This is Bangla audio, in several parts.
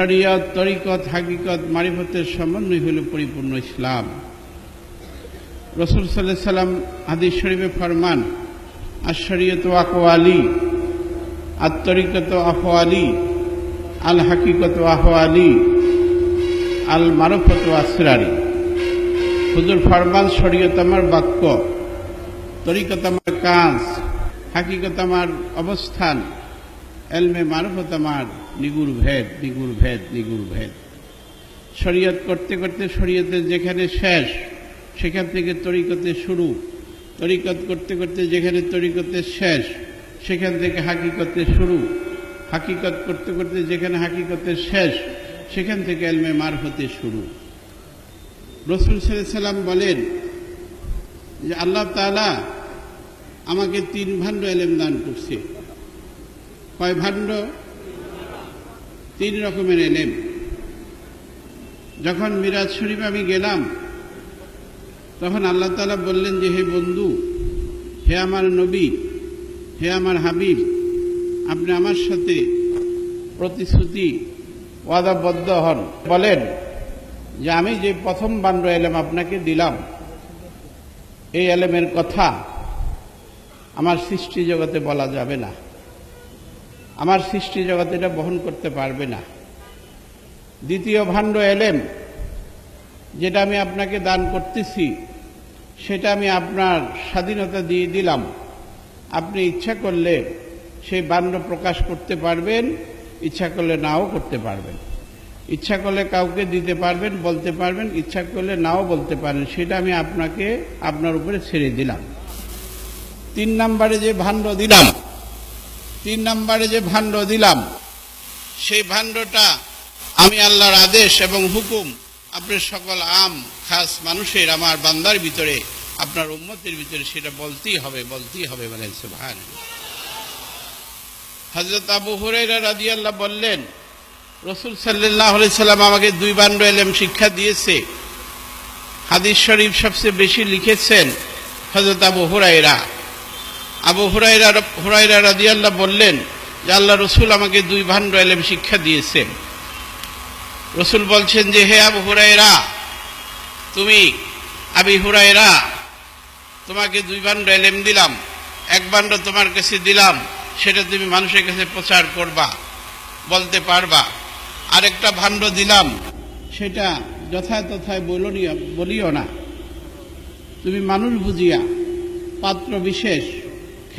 শরীয়ত, তরিকত, হাকিকত, মারিফতের সমন্বয় হল পরিপূর্ণ ইসলাম। রসুল সাল্লাহ সাল্লাম হাদিস শরীফে ফরমান আর শরীয়ত আকোয়ালি আর তরিকত আহওয়ালি আল হাকিকত আহওয়ালি আল মারফত আসরারি। হুজুর ফরমান, শরীয়ত আমার বাক্য, তরিকত আমার কাজ, হাকিকত আমার অবস্থান এলমে মারফত আমার, নিগুর ভেদ নিগুর ভেদ নিগুর ভেদ। শরীয়ত করতে করতে শরীয়তের যেখানে শেষ, সেখান থেকে তরিকতে শুরু। তরিকত করতে করতে যেখানে তরিকতের শেষ, সেখান থেকে হাকিকতে শুরু। হাকিকত করতে করতে যেখানে হাকিকতের শেষ, সেখান থেকে এলমে মারফতে শুরু। রসুল সাল্লাম বলেন যে আল্লাহ তাআলা আমাকে তিন ভাণ্ড এলেম দান করছে। কয় ভাণ্ড তিন রকমের এলেম। যখন মিরাজ শরীফ আমি গেলাম, তখন আল্লাহ তালা বললেন যে, হে বন্ধু, হে আমার নবী, হে আমার হাবিব, আপনি আমার সাথে প্রতিশ্রুতি ওয়াদাবদ্ধ হন। বলেন যে, আমি যে প্রথম বান্ড এলেম আপনাকে দিলাম, এই এলেমের কথা আমার সৃষ্টি জগতে বলা যাবে না। আমার সৃষ্টি জগৎ এটা বহন করতে পারবে না। দ্বিতীয় ভাণ্ড এলেম, যেটা আমি আপনাকে দান করতেছি, সেটা আমি আপনার স্বাধীনতা দিয়ে দিলাম। আপনি ইচ্ছা করলে সেই বাণ্ড প্রকাশ করতে পারবেন, ইচ্ছা করলে নাও করতে পারবেন। ইচ্ছা করলে কাউকে দিতে পারবেন, বলতে পারবেন, ইচ্ছা করলে নাও বলতে পারেন সেটা আমি আপনাকে আপনার উপরে ছেড়ে দিলাম। তিন নম্বরে যে ভাণ্ড দিলাম তিন নম্বরে যে ভাণ্ড দিলাম, সেই ভাণ্ডটা আমি আল্লাহর আদেশ এবং হুকুম আপনার সকল আম, খাস মানুষের আমার বান্দার ভিতরে, আপনার উম্মতের ভিতরে সেটা বলতেই হবে বলতেই হবে বলেন সুবহান হজরত আবু হুরাইরা আল্লাহ বললেন, রসুল সাল্লাহ সাল্লাম আমাকে দুই বান্ড এলেম শিক্ষা দিয়েছে। হাদিস শরীফ সবচেয়ে বেশি লিখেছেন হজরত আবু হুরাইরা আবু হুরাইরা হুরাইরা রাদিয়াল্লাহ বললেন যে আল্লাহ রসুল আমাকে দুই ভাণ্ড এলেম শিক্ষা দিয়েছেন। রসুল বলছেন যে, হে আবু হুরাইরা তুমি আবি হুরাইরা তোমাকে দুই ভাণ্ড এলেম দিলাম, এক ভাণ্ড তোমার কাছে দিলাম, সেটা তুমি মানুষের কাছে প্রচার করবা, বলতে পারবা। আরেকটা ভাণ্ড দিলাম, সেটা যথায় তথায় বলিও বলিও না। তুমি মানুষ বুঝিয়া, পাত্র বিশেষ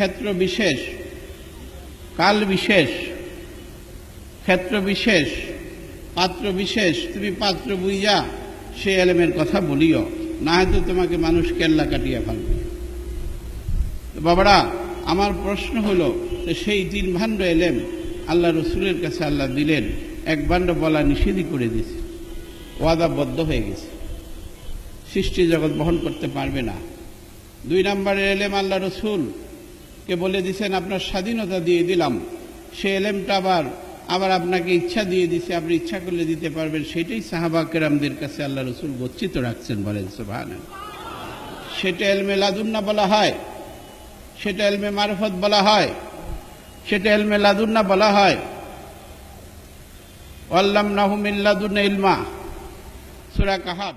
ক্ষেত্র বিশেষ, কাল বিশেষ, ক্ষেত্র বিশেষ, পাত্র বিশেষ, তুমি পাত্র বুঝিয়া সে এলেমের কথা বলিও, না হয়তো তোমাকে মানুষ কেল্লা কাটিয়া ফেলবে। বাবারা, আমার প্রশ্ন হলো সেই তিন ভাণ্ড এলেম আল্লাহ রসুলের কাছে আল্লাহ দিলেন, এক ভাণ্ড বলা নিষেধই করে দিয়েছে, ওয়াদাবদ্ধ হয়ে গেছে। সৃষ্টি জগৎ বহন করতে পারবে না। দুই নম্বরের এলেম আল্লাহ রসুল কে বলে দিছেন, আপনার স্বাধীনতা দিয়ে দিলাম। সে এলেমটা আবার আবার আপনাকে ইচ্ছা দিয়ে দিছে, আপনি ইচ্ছা করলে দিতে পারবেন। সেটাই সাহাবা কেরামদের কাছে আল্লাহ রসুল গচ্ছিত রাখছেন বলেন সোভান সেটা এলমে লাদুন্না বলা হয়, সেটা এলমে মারফত বলা হয়, সেটা এলমে লাদুন্না বলা হয়। আল্লাম নাহুমিল্লাদুন ইলমা, সুরা কাহাব।